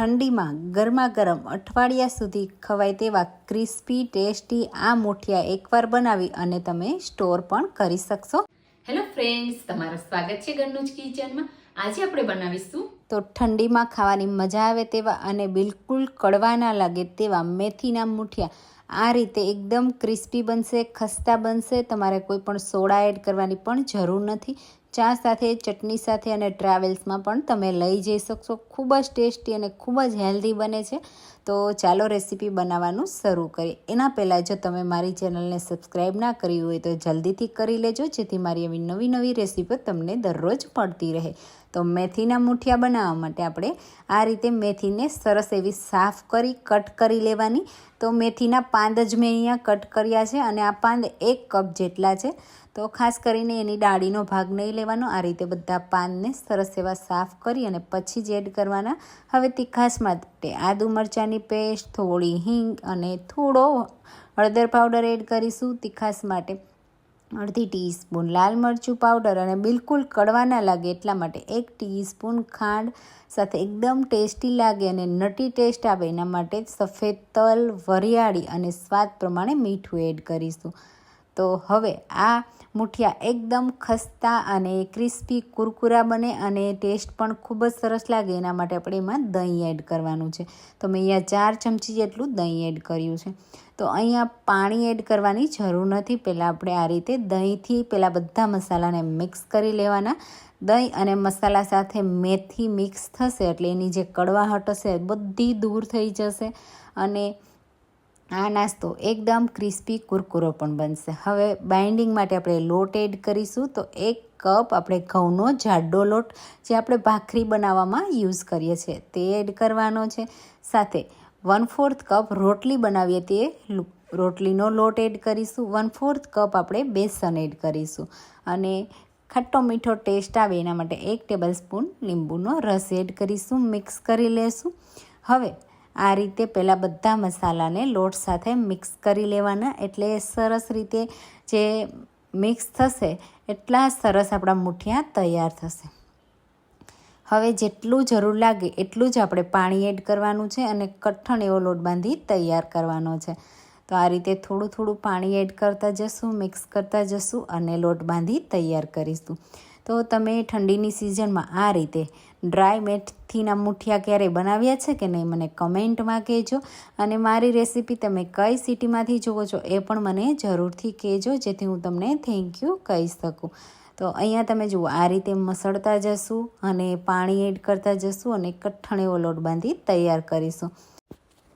ઠંડીમાં ગરમા ગરમ અઠવાડિયા સુધી ખવાય તેવા ક્રિસ્પી ટેસ્ટી આ મુઠિયા એકવાર બનાવી અને તમે સ્ટોર પણ કરી શકશો. હેલો ફ્રેન્ડ્સ તમારું સ્વાગત છે ઘરનું જ કિચનમાં. આજે આપણે બનાવીશું તો ઠંડીમાં ખાવાની મજા આવે તેવા અને બિલકુલ કડવા ના લાગે તેવા મેથીના મુઠિયા. આ રીતે એકદમ ક્રિસ્પી બનશે ખસ્તા બનશે તમારે કોઈ પણ સોડા એડ કરવાની પણ જરૂર નથી. ચા સાથે, ચટણી સાથે અને ટ્રાવેલ્સમાં પણ તમે લઈ જઈ શકશો. ખૂબ જ ટેસ્ટી અને ખૂબ જ હેલ્ધી બને છે. તો ચાલો રેસીપી બનાવવાનું શરૂ કરીએ. એના પહેલાં જો તમે મારી ચેનલને સબસ્ક્રાઈબ ના કરી હોય તો જલ્દીથી કરી લેજો, જેથી મારી એવી નવી નવી રેસીપીઓ તમને દરરોજ મળતી રહે. તો મેથીના મુઠિયા બનાવવા માટે આપણે આ રીતે મેથીને સરસ એવી સાફ કરી, કટ કરી લેવાની. તો મેથીના પાંદ જ મેં અહીંયા કટ કર્યા છે અને આ પાંદ એક કપ જેટલા છે. તો ખાસ કરીને એની ડાળીનો ભાગ નહીં લેવાનો. આ રીતે બધા પાનને સરસ એવા સાફ કરી અને પછી જ એડ કરવાના. હવે તીખાશ માટે આદુ મરચાંની પેસ્ટ, થોડી હિંગ અને થોડો હળદર પાવડર એડ કરીશું તીખાશ માટે અડધી ટીસ્પૂન લાલ મરચું પાવડર અને બિલકુલ કડવા ના લાગે એટલા માટે એક ટીસ્પૂન ખાંડ સાથે એકદમ ટેસ્ટી લાગે અને નટી ટેસ્ટ આવે એના માટે સફેદ તલ, વરિયાળી અને સ્વાદ પ્રમાણે મીઠું એડ કરીશું. તો હવે આ મુઠિયા એકદમ ખસ્તા અને ક્રિસ્પી કુરકુરા બને અને ટેસ્ટ પણ ખૂબ જ સરસ લાગે. એના માટે આપણે એમાં દહીં એડ કરવાનું છે. તો મેં અહીંયા ચાર ચમચી જેટલું દહીં એડ કર્યું છે. તો અહીંયા પાણી એડ કરવાની જરૂર નથી. પહેલાં આપણે આ રીતે દહીંથી પહેલાં બધા મસાલાને મિક્સ કરી લેવાના. દહીં અને મસાલા સાથે મેથી મિક્સ થશે એટલે એની જે કડવાહટ હશે બધી દૂર થઈ જશે અને આ નાસ્તો એકદમ ક્રિસ્પી કુરકુરો પણ બનશે. હવે બાઇન્ડિંગ માટે આપણે લોટ એડ કરીશું તો એક કપ આપણે ઘઉંનો જાડો લોટ જે આપણે ભાખરી બનાવવામાં યુઝ કરીએ છીએ તે એડ કરવાનો છે. સાથે વન ફોર્થ કપ રોટલી બનાવીએ તે રોટલીનો લોટ એડ કરીશું. વન ફોર્થ કપ આપણે બેસન એડ કરીશું અને ખટ્ટો મીઠો ટેસ્ટ આવે એના માટે એક ટેબલ સ્પૂન લીંબુનો રસ એડ કરીશું, મિક્સ કરી લેશું. હવે આ રીતે પહેલાં બધા મસાલાને લોટ સાથે મિક્સ કરી લેવાના. એટલે સરસ રીતે જે મિક્સ થશે એટલા સરસ આપણા મુઠિયા તૈયાર થશે. હવે જેટલું જરૂર લાગે એટલું જ આપણે પાણી એડ કરવાનું છે અને કઠણ એવો લોટ બાંધી તૈયાર કરવાનો છે. તો આ રીતે થોડું થોડું પાણી એડ કરતા જશું, મિક્સ કરતા જશું અને લોટ બાંધી તૈયાર કરીશું. તો તમે ઠંડીની સિઝનમાં આ રીતે ડ્રાય મેથીના મુઠિયા ક્યારેય બનાવ્યા છે કે નહીં મને કમેન્ટમાં કહેજો. અને મારી રેસીપી તમે કઈ સિટીમાંથી જુઓ છો એ પણ મને જરૂરથી કહેજો, જેથી હું તમને થેન્ક યુ કહી શકું. તો અહીંયા તમે જુઓ, આ રીતે મસળતા જશું અને પાણી એડ કરતા જશું અને કઠણ એવો લોટ બાંધી તૈયાર કરીશું.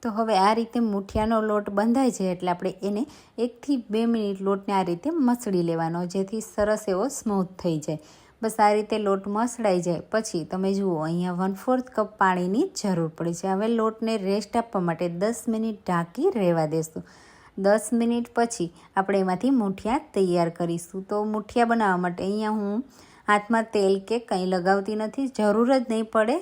તો હવે આ રીતે મુઠિયાનો લોટ બંધાય છે એટલે આપણે એને એકથી બે મિનિટ લોટને આ રીતે મસળી લેવાનો, જેથી સરસ એવો સ્મૂથ થઈ જાય. બસ આ રીતે લોટ મસળાઈ જાય. પછી તમે જુઓ, અહીંયા વન ફોર્થ કપ પાણીની જરૂર પડે છે. હવે લોટને રેસ્ટ આપવા માટે દસ મિનિટ ઢાંકી રહેવા દેશું. દસ મિનિટ પછી આપણે એમાંથી મૂઠિયા તૈયાર કરીશું. તો મૂઠિયા બનાવવા માટે અહીંયા હું હાથમાં તેલ કે કંઈ લગાવતી નથી, જરૂર જ નહીં પડે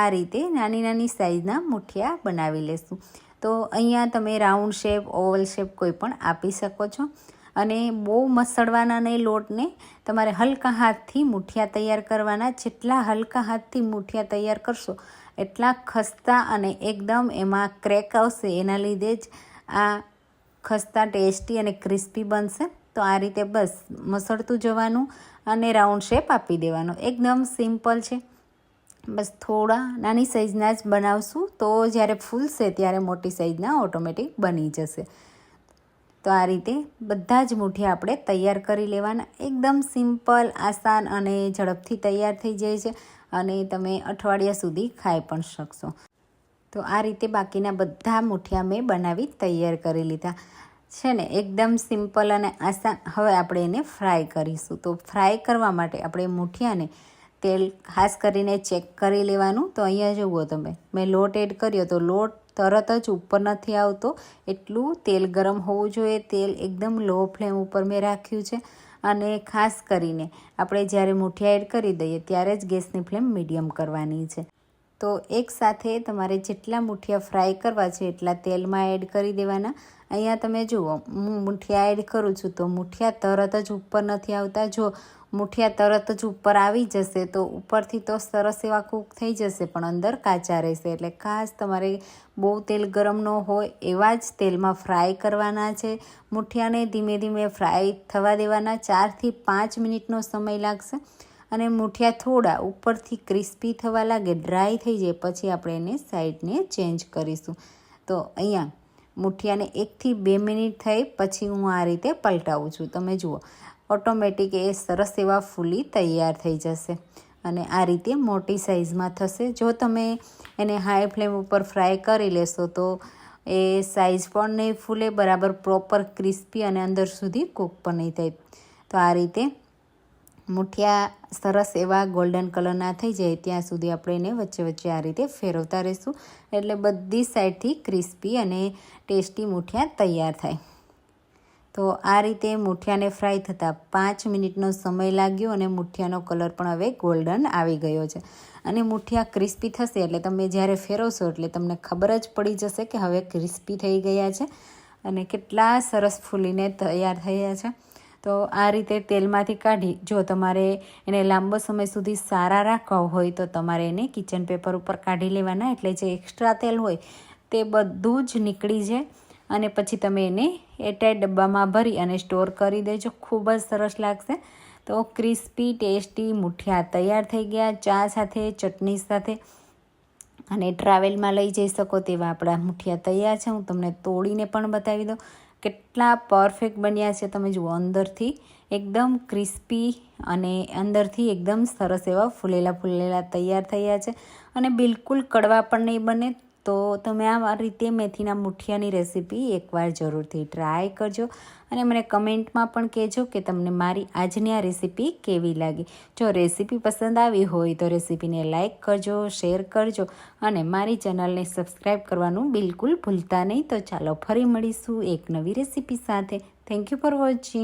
આ રીતે નાની નાની સાઈઝના મૂઠિયા બનાવી લેશું. તો અહીંયા તમે રાઉન્ડ શેપ ઓવલ શેપ કોઈ પણ આપી શકો છો. અને બહુ મસળવાના નહીં લોટને તમારે હલકા હાથથી મૂઠિયા તૈયાર કરવાના. જેટલા હલકા હાથથી મૂઠિયા તૈયાર કરશો એટલા ખસ્તા અને એકદમ એમાં ક્રેક આવશે. એના લીધે જ આ ખસ્તા, ટેસ્ટી અને ક્રિસ્પી બનશે. તો આ રીતે બસ મસળતું જવાનું અને રાઉન્ડ શેપ આપી દેવાનો. એકદમ સિમ્પલ છે. બસ થોડા નાની સાઇઝના જ બનાવશું. તો જ્યારે ફૂલશે ત્યારે મોટી સાઇઝના ઓટોમેટિક બની જશે. તો આ રીતે બધા જ મુઠ્ઠી આપણે તૈયાર કરી લેવાના. એકદમ સિમ્પલ, આસાન અને ઝડપથી તૈયાર થઈ જાય છે અને તમે અઠવાડિયા સુધી ખાઈ પણ શકશો. તો આ રીતે બાકીના બધા મુઠિયા મેં બનાવી તૈયાર કરી લીધા. છે ને, એકદમ સિમ્પલ અને આસાન. હવે આપણે એને ફ્રાય કરીશું. તો ફ્રાય કરવા માટે આપણે મુઠિયાને તેલ ખાસ કરીને ચેક કરી લેવાનું. તો અહીંયા જુઓ તમે, મેં લોટ એડ કર્યો તો લોટ તરત જ ઉપર નથી આવતો. એટલું તેલ ગરમ હોવું જોઈએ. તેલ એકદમ લો ફ્લેમ ઉપર મેં રાખ્યું છે. અને ખાસ કરીને આપણે જ્યારે મુઠિયા એડ કરી દઈએ ત્યારે જ ગેસની ફ્લેમ મીડિયમ કરવાની છે. તો એકસાથે તમારે જેટલા મુઠિયા ફ્રાય કરવા છે એટલા તેલમાં એડ કરી દેવાના. અહીંયા તમે જુઓ, હું મુઠિયા એડ કરું છું તો મુઠિયા તરત જ ઉપર નથી આવતા. જો મુઠિયા તરત જ ઉપર આવી જશે તો ઉપરથી તો સરસ એવા કૂક થઈ જશે, પણ અંદર કાચા રહેશે. એટલે ખાસ તમારે બહુ તેલ ગરમ ન હોય એવા જ તેલમાં ફ્રાય કરવાના છે. મુઠિયાને ધીમે ધીમે ફ્રાય થવા દેવાના ચારથી પાંચ મિનિટનો સમય લાગશે અને મુઠિયા થોડા ઉપરથી ક્રિસ્પી થવા લાગે ડ્રાય થઈ જાય, પછી આપણે એને સાઈડને ચેન્જ કરીશું. તો અહીંયા મુઠિયાને એકથી બે મિનિટ થઈ પછી હું આ રીતે પલટાવું છું. તમે જુઓ, ઓટોમેટિક એ સરસ એવા ફૂલી તૈયાર થઈ જશે અને આ રીતે મોટી સાઇઝમાં થશે. જો તમે એને હાઈ ફ્લેમ ઉપર ફ્રાય કરી લેશો તો એ સાઇઝ પણ નહીં ફૂલે, બરાબર પ્રોપર ક્રિસ્પી અને અંદર સુધી કૂક પણ નહીં થાય. તો આ રીતે મુઠિયા સરસ એવા ગોલ્ડન કલરના થઈ જાય ત્યાં સુધી આપણે એને વચ્ચે વચ્ચે આ રીતે ફેરવતા રહીશું. એટલે બધી સાઈડથી ક્રિસ્પી અને ટેસ્ટી મુઠિયા તૈયાર થાય. તો આ રીતે મુઠિયાને ફ્રાય થતાં પાંચ મિનિટનો સમય લાગ્યો અને મુઠિયાનો કલર પણ હવે ગોલ્ડન આવી ગયો છે. અને મુઠિયા ક્રિસ્પી થશે એટલે તમે જ્યારે ફેરવશો એટલે તમને ખબર જ પડી જશે કે હવે ક્રિસ્પી થઈ ગયા છે અને કેટલા સરસ ફૂલીને તૈયાર થયા છે. તો આ રીતે તેલમાંથી કાઢી, જો તમારે એને લાંબો સમય સુધી સારા રાખવા હોય તો તમારે એને કિચન પેપર ઉપર કાઢી લેવાના. એટલે જે એક્સ્ટ્રા તેલ હોય તે બધું જ નીકળી જાય. અને પછી તમે એને એરટાઈટ ડબ્બામાં ભરી અને સ્ટોર કરી દેજો. ખૂબ જ સરસ લાગશે. તો ક્રિસ્પી ટેસ્ટી મુઠિયા તૈયાર થઈ ગયા. ચા સાથે, ચટણી સાથે. અને ટ્રાવેલમાં લઈ જઈ શકો તેવા આપણા મુઠિયા તૈયાર છે. હું તમને તોડીને પણ બતાવી દઉં. કેટલા પરફેક્ટ બન્યા છે તમે જુઓ અંદરથી. એકદમ ક્રિસ્પી અને અંદરથી એકદમ સરસ એવા ફૂલેલા ફૂલેલા તૈયાર થયા છે. અને બિલકુલ કડવા પણ નહીં બને તો તમે આ રીતે મેથીના મુઠિયાની રેસીપી એકવાર જરૂરથી ટ્રાય કરજો અને મને કમેન્ટમાં પણ કહેજો કે તમને મારી આજની આ રેસીપી કેવી લાગી. જો રેસીપી પસંદ આવી હોય તો રેસીપીને લાઇક કરજો, શેર કરજો અને મારી ચેનલને સબસ્ક્રાઈબ કરવાનું બિલકુલ ભૂલતા નહીં. તો ચાલો ફરી મળીશું એક નવી રેસીપી સાથે. Thank you for watching